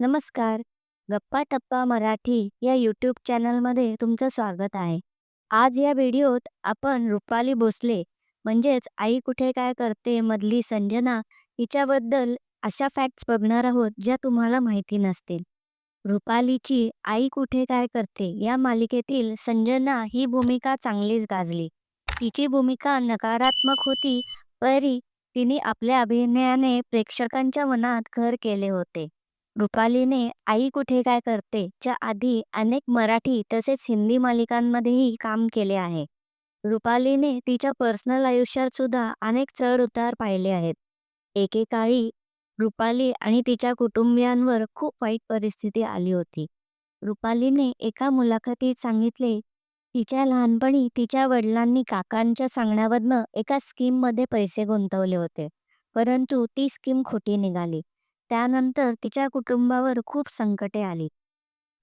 नमस्कार. गप्पा टप्पा मराठी या यूट्यूब चॅनलमध्ये तुमचं स्वागत आहे. आज या व्हिडिओत आपण रुपाली भोसले म्हणजेच आई कुठे काय करते मधली संजना हिच्याबद्दल अशा फॅक्ट्स बघणार आहोत ज्या तुम्हाला माहिती नसतील. रुपालीची आई कुठे काय करते या मालिकेतील संजना ही भूमिका चांगलीच गाजली. तिची भूमिका नकारात्मक होती तरी तिने आपल्या अभिनयाने प्रेक्षकांच्या मनात घर केले होते. रुपालीने आई कुठे काय करते च्या आधी अनेक मराठी तसेच हिंदी मालिकांमध्येही काम केले आहे. रुपालीने तिच्या पर्सनल आयुष्यात सुद्धा अनेक चढ उतार पाहिले आहेत. एकेकाळी रुपाली आणि तिच्या कुटुंबियांवर खूप वाईट परिस्थिती आली होती. रुपालीने एका मुलाखतीत सांगितले तिच्या लहानपणी तिच्या वडिलांनी काकांच्या सांगण्यावरनं एका स्कीममध्ये पैसे गुंतवले होते परंतु ती स्कीम खोटी निघाली. त्यानंतर तिच्या कुटुंबावर खूप संकटे आली.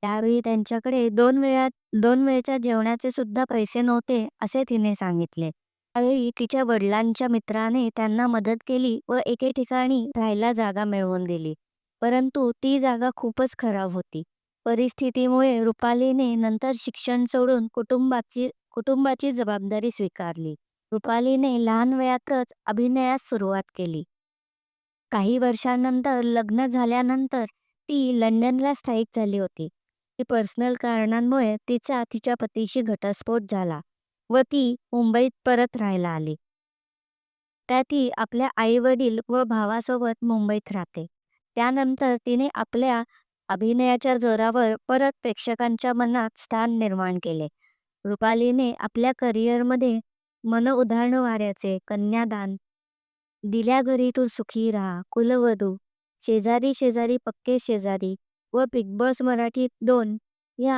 त्यावेळी त्यांच्याकडे दोन वेळा दोन वेळच्या जेवणाचे सुद्धा पैसे नव्हते असे तिने सांगितले. त्यावेळी तिच्या वडिलांच्या मित्राने त्यांना मदत केली व एके ठिकाणी राहायला जागा मिळवून दिली. परंतु ती जागा खूपच खराब होती. परिस्थितीमुळे रुपालीने नंतर शिक्षण सोडून कुटुंबाची कुटुंबाची जबाबदारी स्वीकारली. रुपालीने लहान वयातच अभिनयास सुरुवात केली. काही वर्षांनंतर लग्न झाल्यानंतर ती लंडनला स्थायिक झाली होती. ती पर्सनल कारणांमुळे तिचा तिच्या पतीशी घटस्फोट झाला व ती मुंबईत परत राहायला आली. त्या ती आपल्या आई वडील व भावासोबत मुंबईत राहते. त्यानंतर तिने आपल्या अभिनयाच्या जोरावर परत प्रेक्षकांच्या मनात स्थान निर्माण केले. रुपालीने आपल्या करिअरमध्ये मन वाऱ्याचे, कन्यादान, दिल्या घरी तू सुखी राहा, कुलवधू, शेजारी शेजारी पक्के शेजारी व बिग बॉस मराठी दोन या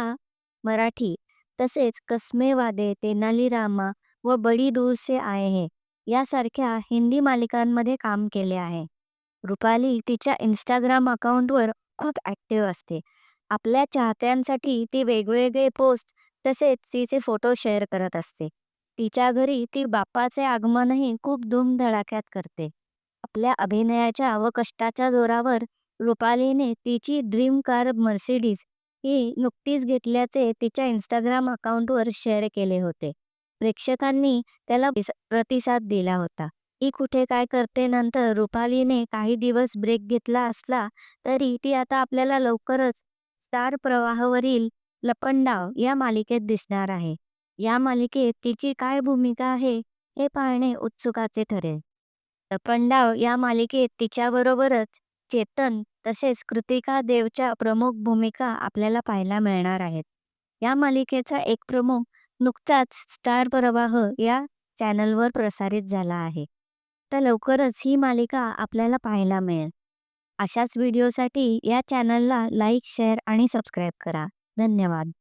मराठी तसेच कसमे वादे, तेनाली रामा व बडी दूर से आए हे यासारख्या हिंदी मालिकांमध्ये काम केले आहे. रुपाली तिच्या इंस्टाग्राम अकाउंटवर खूप ॲक्टिव्ह असते. आपल्या चाहत्यांसाठी ती वेगवेगळे पोस्ट तसेच तिचे फोटो शेअर करत असते. तिच्या घरी ती बाप्पाचे आगमनही खूप धूमधडाक्यात करते. आपल्या अभिनयाच्या व कष्टाच्या जोरावर रुपालीने तिची ड्रीम कार मर्सिडीज ही नुकतीच घेतल्याचे तिच्या इंस्टाग्राम अकाउंटवर शेअर केले होते. प्रेक्षकांनी त्याला प्रतिसाद दिला होता. ही कुठे काय करते नंतर रुपालीने काही दिवस ब्रेक घेतला असला तरी ती आता आपल्याला लवकरच स्टार प्रवाहवरील लपंडाव या मालिकेत दिसणार आहे. या मालिकेत तिची काय भूमिका आहे हे पाहणे उत्सुकाचे ठरेल. पंडाव या मालिकेत तिच्याबरोबरच चेतन तसेच कृतिका देवच्या प्रमुख भूमिका आपल्याला पाहायला मिळणार आहेत. या मालिकेचा एक प्रमुख नुकताच स्टार प्रवाह या चॅनलवर प्रसारित झाला आहे. तर लवकरच ही मालिका आपल्याला पाहायला मिळेल. अशाच व्हिडिओसाठी या चॅनलला लाईक, शेअर आणि सबस्क्राईब करा. धन्यवाद.